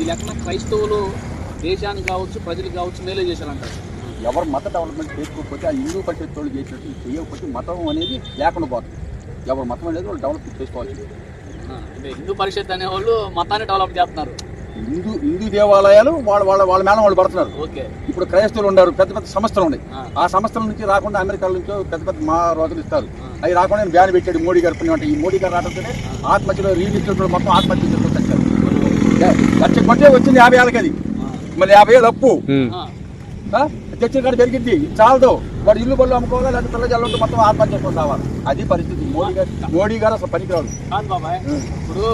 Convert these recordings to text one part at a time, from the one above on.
ఈ లెక్కన క్రైస్తవులు దేశానికి కావచ్చు ప్రజలకు కావచ్చు మేలే చేశారంటారు. ఎవరు మత డెవలప్మెంట్ చేసుకోకపోతే ఆ హిందూ పరిషత్ వాళ్ళు చేసినట్టు చేయకపోతే మతం అనేది లేకుండా పోతుంది. ఎవరు మతం అనేది వాళ్ళు డెవలప్ చేసుకోవాల్సింది. అంటే హిందూ పరిషత్ అనేవాళ్ళు మతాన్ని డెవలప్ చేస్తున్నారు. హిందూ హిందూ దేవాలయాలు వాళ్ళ వాళ్ళ వాళ్ళ మేళం వాళ్ళు పడుతున్నారు. ఓకే. ఇప్పుడు క్రైస్తవులు ఉన్నారు పెద్ద పెద్ద సంస్థలు ఉన్నాయి. ఆ. సంస్థల నుంచి రాకుండా అమెరికా నుంచి పెద్ద పెద్ద మా రోజులు ఇస్తారు. అవి రాకుండా బ్యాన్ పెట్టాడు మోడీ గారు అంటే. ఈ మోడీ గారు రావడంతోనే ఆత్మహత్యలో రిజిస్టర్ మొత్తం ఆత్మహత్య చచ్చారు లక్ష కొంటే వచ్చింది యాభై ఏళ్ళకి అది. మరి యాభై ఏళ్ళు అప్పు. ఆ, తెచ్చిన కాడ పెరిగింది. చాలదు. వాడు ఇల్లు బళ్ళు అమ్ముకోవాలా లేదా పిల్ల జల్లు మొత్తం ఆత్మహత్య చేసుకొని రావాలి అది పరిస్థితి. మోడీ గారు మోడీ గారు అసలు పనికిరాడు. బాబాయ్. ఇప్పుడు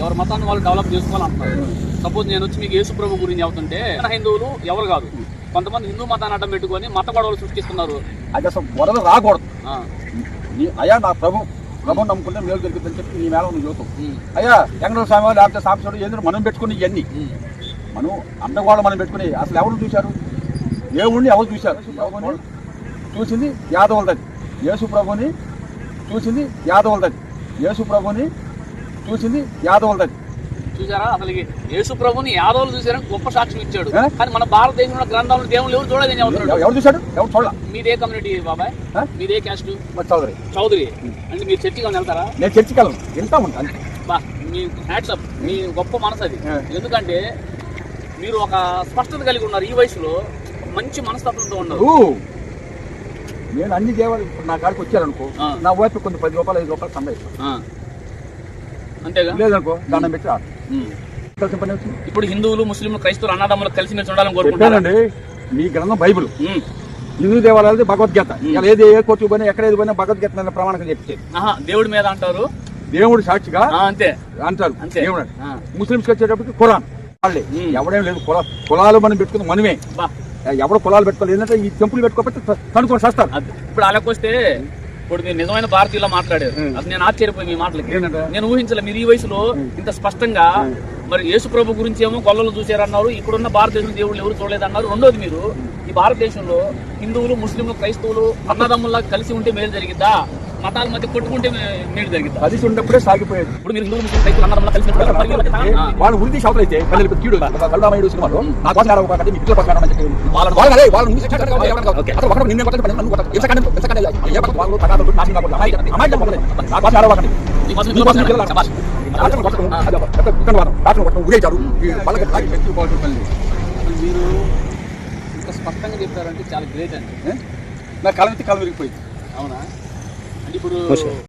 ఎవరి మతాన్ని వాళ్ళు డెవలప్ చేసుకోవాలంటున్నారు. సపోజ్ నేను వచ్చి మీకు యేసు ప్రభు గురించి చెబుతుంటే హిందువులు ఎవరు కాదు. కొంతమంది హిందూ మతాన్ని అడ్డం పెట్టుకొని మత గొడవలు సృష్టిస్తున్నారు. అది అసలు గొడవ రాకూడదు. ఆ, నీ అయ్యా నా ప్రభు ప్రభు నమ్ముకుంటే మేలు జరుగుతుందని చెప్పి నీ మేళం నువ్వు చూస్తావు. అయ్యా వెంకటేశ్వర స్వామి లేకపోతే సాంబశివుడు ఏంటంటే మనం పెట్టుకుని ఇవన్నీ. మనం అండగోళం మనం పెట్టుకుని అసలు ఎవరు చూశారు? దేవుణ్ణి ఎవరు చూశారు? చూసింది యాదవులది. యేసు ప్రభుని చూసింది యాదవులది. యేసు ప్రభుని చూసింది యాదవులది. చూసారా? అసలు యేసు ప్రభుని యాదవులు చూసారని గొప్ప సాక్ష్యం ఇచ్చాడు? కానీ మన భారతదేశంలో గ్రంథాలను దేవుళ్ళు ఎవరు చెబుతున్నాడు ఎవరు చూశాడు? ఎవరు చూడాల? మీదే కమ్యూనిటీ బాబాయ్? మీదే క్యాస్ట్. చౌదరి. చౌదరి. అంటే మీరు చర్చికి వెళ్తారా? నేను చర్చికి వెళ్ళను. వెళ్తా ఉంటాను బా మీ హ్యాట్సప్ మీ గొప్ప మనసు అది. ఎందుకంటే మీరు ఒక స్పష్టత కలిగి ఉన్నారు ఈ వయసులో. మంచి మనస్తత్వంతో ఉన్నారు. నేను అన్ని దేవాలు నా కాడికి వచ్చారనుకో. నా వైపు కొన్ని పది రూపాయలు ఐదు రూపాయలు సంపాదిస్తాను. అంతేగా? లేదనుకో దండం పెట్టి రాదు ఉమ్. కలిసి పని వచ్చింది ఇప్పుడు హిందువులు ముస్లింలు క్రైస్తవులు అన్నదమ్ములు కలిసి మెలిసి ఉండాలని కోరుకుంటారు చెప్పానండి మీ గ్రంథం బైబిల్. హిందూ దేవాలయాలు భగవద్గీత. ఇలా ఏది ఏ కోర్టు పోయినా ఎక్కడ ఏది పోయినా భగవద్గీత మీద ప్రమాణం చెప్తే ఆహా దేవుడి మీద అంటారు? దేవుడు సాక్షిగా అంతే. అంటారు. దేవుడు. ఆ. ముస్లింస్కి వచ్చేటప్పటికి ఖురాన్. వాళ్ళే. ఎవడేం లేదు కుల కులాలు మనం పెట్టుకుంది మనమే. బా. ఎవరు కులాలు పెట్టుకోలేదు ఏంటంటే ఈ టెంపుల్ పెట్టుకోకపోతే కనుక్కొని చేస్తారు ఇప్పుడు అలాకొస్తే ఇప్పుడు మీరు నిజమైన భారతీయులా మాట్లాడారు. అది నేను ఆశ్చర్యపోయి మీ మాటలకి? నేను ఊహించలే మీరు ఈ వయసులో ఇంత స్పష్టంగా మరి యేసు ప్రభు గురించి ఏమో గొల్లలు చూశారన్నారు ఇక్కడున్న భారతదేశం దేవుళ్ళు ఎవరు చూడలేదన్నారు. రెండోది మీరు ఈ భారతదేశంలో హిందువులు ముస్లింలు క్రైస్తవులు అన్నదమ్ముల్లా కలిసి ఉంటే మేలు జరిగిద్దా? మతాల మధ్య కొట్టుకుంటే మే- మేలు జరిగిద్దా? కలిసి ఉన్నప్పుడే సాగిపోయేది. ఇప్పుడు మీరు హిందువులు ముస్లిం క్రైస్తవులు అన్నదమ్ముల్లా కలిసి మరి వీళ్ళ ఉరిది షాపులు అయితే పిల్లలకు కీడు కల్లామయుడు సినిమాలో నా కోసం ఒక మీ పిల్లల అని చెప్పి వాళ్ళని వాళ్ళు అదే వాళ్ళు. అసలు ఒకడు నిన్నే కొట్టండి, ఏ పక్క? వాళ్ళు తగాదాలు, నాశనం కొట్టండి. నా కోసం ఒకటి. పిల్లలు అదే మీరు ఇంత స్పష్టంగా చెప్పారంటే చాలా గ్రేట్ అండి? నా కలవితి కలవిరిగిపోయింది అవునా? అంటే ఇప్పుడు